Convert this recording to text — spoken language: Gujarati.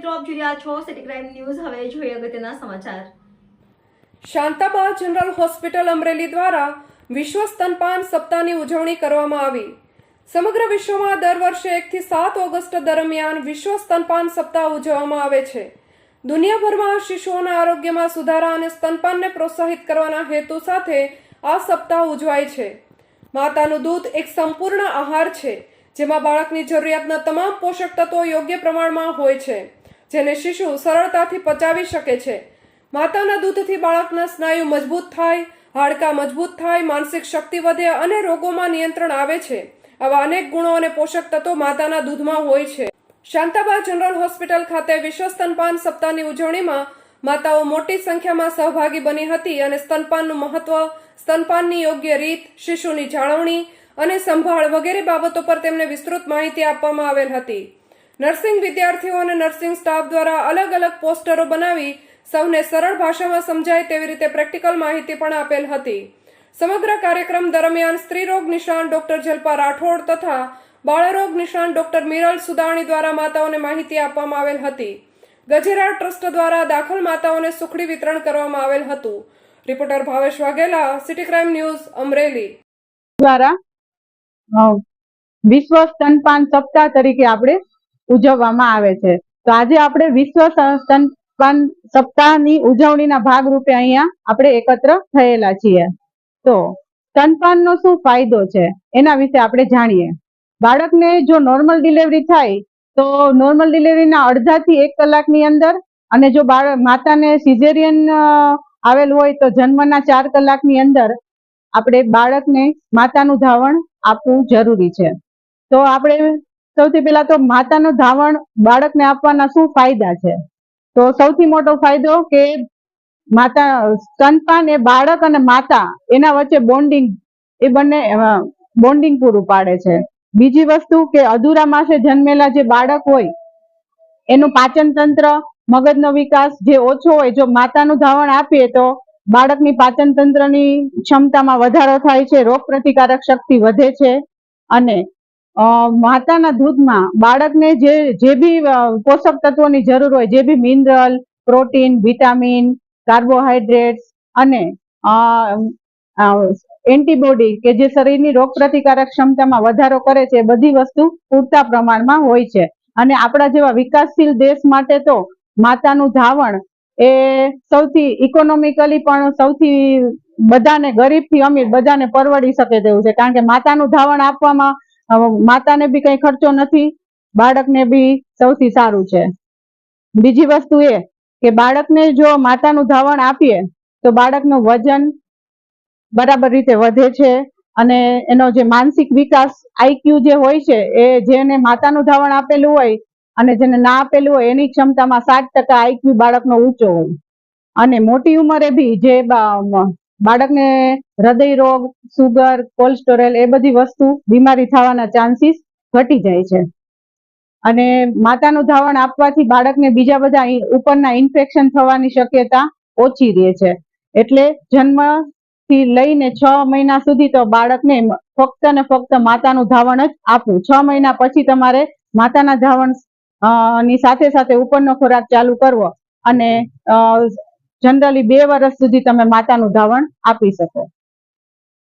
મિત્રો, આપ જોઈ રહ્યા છો સિટી ક્રાઇમ ન્યૂઝ હવે જોઈએ અગત્યના સમાચાર. શાંતાબા જનરલ હોસ્પિટલ અમરેલી દ્વારા વિશ્વ સ્તનપાન સપ્તાહની ઉજવણી કરવામાં આવી. સમગ્ર વિશ્વમાં દર વર્ષે એકથી સાત ઓગસ્ટ દરમિયાન વિશ્વ સ્તનપાન સપ્તાહ ઉજવવામાં આવે છે. દુનિયાભરમાં શિશુઓના આરોગ્યમાં સુધારા અને સ્તનપાનને પ્રોત્સાહિત કરવાના હેતુ સાથે આ સપ્તાહ ઉજવાય છે. માતાનું દૂધ એક સંપૂર્ણ આહાર છે, જેમાં બાળકની જરૂરિયાતના તમામ પોષક તત્વો યોગ્ય પ્રમાણમાં હોય છે. જેને શિશુ સરળતાથી પચાવી શકે છે. માતાના દૂધથી બાળકના સ્નાયુ મજબૂત થાય, હાડકાં મજબૂત થાય, માનસિક શક્તિ વધે અને રોગોમાં નિયંત્રણ આવે છે. આવા અનેક ગુણો અને પોષક તત્વો માતાના દૂધમાં હોય છે. શાંતાબા જનરલ હોસ્પિટલ ખાતે વિશ્વ સ્તનપાન સપ્તાહની ઉજવણીમાં માતાઓ મોટી સંખ્યામાં સહભાગી બની હતી અને સ્તનપાનનું મહત્વ, સ્તનપાનની યોગ્ય રીત, શિશુની જાળવણી અને સંભાળ વગેરે બાબતો પર તેમને વિસ્તૃત માહિતી આપવામાં આવેલ હતી. નર્સિંગ વિદ્યાર્થીઓ અને નર્સિંગ સ્ટાફ દ્વારા અલગ અલગ પોસ્ટરો બનાવી સૌને સરળ ભાષામાં સમજાય તેવી રીતે પ્રેક્ટિકલ માહિતી પણ આપેલ હતી. સમગ્ર કાર્યક્રમ દરમિયાન સ્ત્રીરોગ નિષ્ણાંત ડોક્ટર જલપા રાઠોડ તથા બાળરોગ નિષ્ણાંત ડોક્ટર મિરલ સુદાણી દ્વારા માતાઓને માહિતી આપવામાં આવેલ હતી. ગજેરા ટ્રસ્ટ દ્વારા દાખલ માતાઓને સુખડી વિતરણ કરવામાં આવેલ હતું. Reporter Bhavesh Vaghela, city crime news, Amreli. દ્વારા વિશ્વ સ્તનપાન સપ્તાહ તરીકે આપણે ઉજવવામાં આવે છે. તો આજે આપણે વિશ્વ સ્તનપાન સપ્તાહની ઉજવણીના ભાગરૂપે અહીંયા આપણે એકત્ર થયેલા છીએ. તો સ્તનપાનનો શું ફાયદો છે? એના વિશે આપણે જાણીએ. બાળકને જો નોર્મલ ડિલિવરી થાય, તો નોર્મલ ડિલિવરીના અડધાથી એક કલાકની અંદર અને જો બાળક માતાને સિઝેરિયન આવેલ હોય તો જન્મના ચાર કલાકની અંદર આપણે બાળકને માતાનું ધાવણ આપવું જરૂરી છે. તો આપણે સૌથી પહેલા તો માતાનું ધાવણ બાળકને આપવાના શું ફાયદા છે? તો સૌથી મોટો ફાયદો કે માતા સ્તનપાન એ બાળક અને માતા એના વચ્ચે બોન્ડિંગ એ બંને બોન્ડિંગ પૂરું પાડે છે. બીજી વસ્તુ કે અધૂરા માસે જન્મેલા જે બાળક હોય, એનું પાચન તંત્ર મગજનો વિકાસ જે ઓછો હોય, જો માતાનું ધાવણ આપીએ તો બાળકની પાચન તંત્રની ક્ષમતામાં વધારો થાય છે રોગ પ્રતિકારક શક્તિ વધે છે અને માતાના દૂધમાં બાળકને જે જે બી પોષક તત્વોની જરૂર હોય, જે બી મિનરલ, પ્રોટીન, વિટામિન કાર્બોહાઈડ્રેટ્સ અને એન્ટીબોડી કે જે શરીરની રોગ પ્રતિકારક ક્ષમતામાં વધારો કરે છે બધી વસ્તુ પૂરતા પ્રમાણમાં હોય છે. અને આપણા જેવા વિકાસશીલ દેશ માટે તો માતાનું ધાવણ એ સૌથી ઇકોનોમિકલી પણ સૌથી બધાને ગરીબથી અમીર બધાને પરવડી શકે તેવું છે. કારણ કે માતાનું ધાવણ આપવામાં માતાને બી કઈ ખર્ચો નથી, બાળકને બી સૌથી સારું છે. બીજી વસ્તુ એ કે બાળકને જો માતાનું ધાવણ આપીએ, તો બાળકનું વજન બરાબર રીતે વધે છે અને એનો જે માનસિક વિકાસ આઈક્યુ જે હોય છે, એ જેને માતાનું ધાવણ આપેલું હોય અને જેને ના આપેલું હોય, એની ક્ષમતામાં સાત ટકા આઈક્યુ બાળકનો ઊંચો હોય. અને મોટી ઉંમરે બી જે બાળકને હૃદય રોગ સુગર કોલેસ્ટેરોલ એ બધી વસ્તુ બીમારી થવાના ચાન્સીસ ઘટી જાય છે. અને માતાનું ધાવણ આપવાથી બાળકને બીજા બધા ઉપરના ઇન્ફેક્શન થવાની શક્યતા ઓછી રહે છે. એટલે જન્મથી લઈને છ મહિના સુધી તો બાળકને ફક્ત ને ફક્ત માતાનું ધાવણ જ આપવું. છ મહિના પછી તમારે માતાના ધાવણની સાથે સાથે ઉપરનો ખોરાક ચાલુ કરવો. અને જનરલી બે વર્ષ સુધી તમે માતાનું ધાવણ આપી શકો.